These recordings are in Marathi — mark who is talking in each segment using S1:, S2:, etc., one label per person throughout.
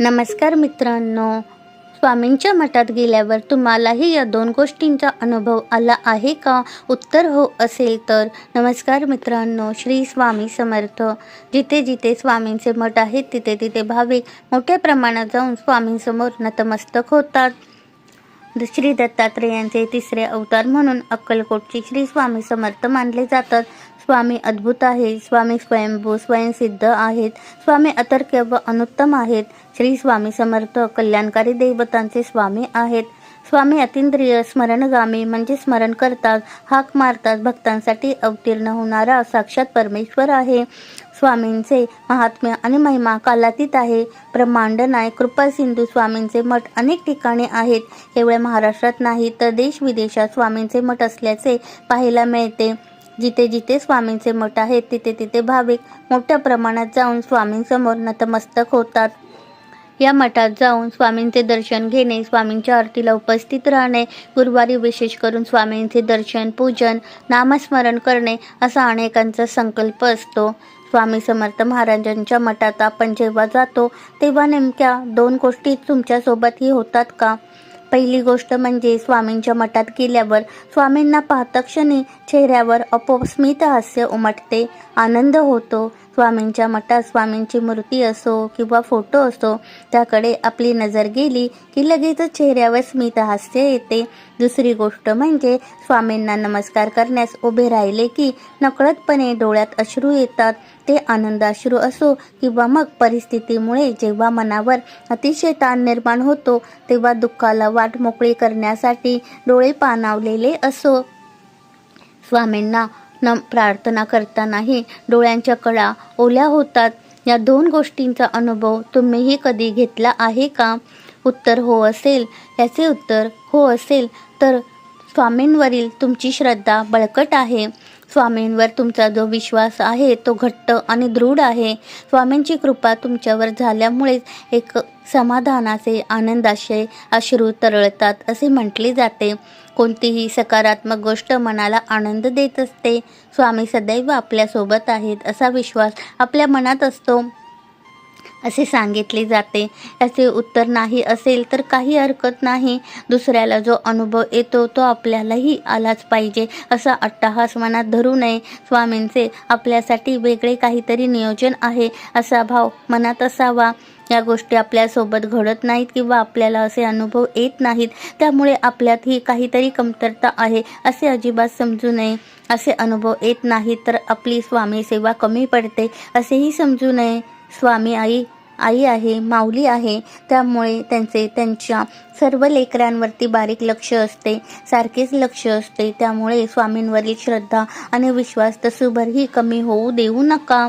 S1: नमस्कार मित्रांनो. स्वामींच्या मठात गेल्यावर तुम्हालाही या दोन गोष्टींचा अनुभव आला आहे का? उत्तर हो असेल तर. नमस्कार मित्रांनो श्री स्वामी समर्थ. जिथे जिथे स्वामींचे मठ आहेत तिथे तिथे भाविक मोठ्या प्रमाणात जाऊन स्वामींसमोर नतमस्तक होतात. श्री दत्तात्रेयांचे तिसरे अवतार म्हणून अक्कलकोटचे श्री स्वामी समर्थ मानले जातात. स्वामी अद्भुत आहे स्वामी स्वयंभू स्वयंसिद्ध आहेत. स्वामी अतर्क व अनुत्तम आहेत. श्री स्वामी समर्थ कल्याणकारी देवतांचे स्वामी आहेत. स्वामी अतिंद्रिय स्मरणगामी म्हणजे स्मरण करतात. हाक मारतात. भक्तांसाठी अवतीर्ण होणारा साक्षात परमेश्वर आहे. स्वामींचे महात्म्य आणि महिमा कालातीत आहे. ब्रह्मांड नाय कृपा सिंधू स्वामींचे मठ अनेक ठिकाणी आहेत. केवळ महाराष्ट्रात नाही तर देश विदेशात स्वामींचे मठ असल्याचे पाहायला मिळते. जिथे जिथे स्वामींचे मठ आहेत तिथे तिथे भाविक मोठ्या प्रमाणात जाऊन स्वामींसमोर नतमस्तक होतात. या मठात जाऊन स्वामींचे दर्शन घेणे स्वामींच्या आरतीला उपस्थित राहणे गुरुवारी विशेष करून स्वामींचे दर्शन पूजन नामस्मरण करणे असा अनेकांचा संकल्प असतो. स्वामी समर्थ महाराजांच्या मठात आपण जेव्हा जातो तेव्हा नेमक्या दोन गोष्टी तुमच्यासोबतही होतात का? पहिली गोष्ट म्हणजे स्वामींच्या मठात गेल्यावर स्वामींना पाहता क्षणी चेहऱ्यावर अपस्मित हास्य उमटते आनंद होतो. स्वामींच्या मठात स्वामींची मूर्ती असो किंवा फोटो असो त्याकडे आपली नजर गेली की लगेच चेहऱ्यावर स्मित हास्य येते. दुसरी गोष्ट म्हणजे स्वामींना नमस्कार करण्यास उभे राहिले की नकळतपणे डोळ्यात अश्रू येतात. ते आनंदाश्रू असो किंवा मग परिस्थितीमुळे जेव्हा मनावर अतिशय ताण निर्माण होतो तेव्हा दुःखाला वाट मोकळी करण्यासाठी डोळे पाणावलेले असो. स्वामींना न प्रार्थना करतानाही डोळ्यांच्या कळा ओल्या होतात. या दोन गोष्टींचा अनुभव तुम्हीही कधी घेतला आहे का? उत्तर हो असेल. याचे उत्तर हो असेल. तर स्वामींवरील तुमची श्रद्धा बळकट आहे. स्वामींवर तुमचा जो विश्वास आहे तो घट्ट आणि दृढ आहे. स्वामींची कृपा तुमच्यावर झाल्यामुळेच एक समाधानाचे आनंदाचे अश्रू तरळतात असे म्हटले जाते. कोणतीही सकारात्मक गोष्ट मनाला आनंद देत असते. स्वामी सदैव आपल्यासोबत आहेत असा विश्वास आपल्या मनात असतो. असे सांगितले जाते. याचे उत्तर नाही असेल तर काही हरकत नाही. दुसऱ्याला जो अनुभव येतो तो आपल्यालाही आलाच पाहिजे असा अट्टाहास मनात धरू नये. स्वामींचे आपल्यासाठी वेगळे काहीतरी नियोजन आहे असा भाव मनात असावा. या गोष्टी आपल्यासोबत घडत नाहीत किंवा आपल्याला असे अनुभव येत नाहीत त्यामुळे आपल्यात ही काहीतरी कमतरता आहे असे अजिबात समजू नये. असे अनुभव येत नाहीत तर आपली स्वामी सेवा कमी पडते असेही समजू नये. स्वामी आई आई आहे माऊली आहे. त्यामुळे त्यांचे त्यांच्या सर्व लेकरांवरती बारीक लक्ष असते सारखेच लक्ष असते. त्यामुळे स्वामींवरील श्रद्धा आणि विश्वास तसूभरही कमी होऊ देऊ नका.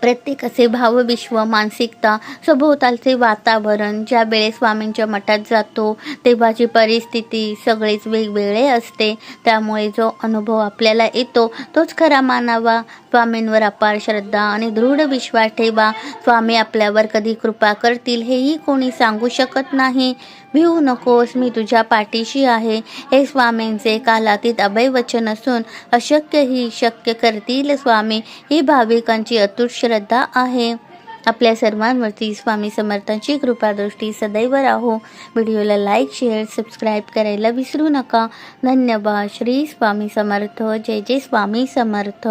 S1: प्रत्येकाचे भावविश्व मानसिकता सभोवतालचे वातावरण ज्या वेळेस स्वामींच्या मठात जातो तेव्हाची परिस्थिती सगळेच वेगवेगळे असते. त्यामुळे जो अनुभव आपल्याला येतो तोच खरा मानावा. स्वामींवर अपार श्रद्धा आणि दृढ विश्वास ठेवा. स्वामी आपल्यावर कधी कृपा करतील हेही कोणी सांगू शकत नाही. भिवू नकोस मी तुझ्या पाठीशी आहे. हे स्वामींचे कालातीत अभय वचन असून अशक्य ही शक्य करतील स्वामी. ही भाविकांची अतुट श्रद्धा आहे. आपल्या सर्वांवरती स्वामी समर्थांची कृपादृष्टी सदैव राहो. व्हिडिओला लाईक शेअर सबस्क्राईब करायला विसरू नका. धन्यवाद. श्री स्वामी समर्थ. जय जय स्वामी समर्थ.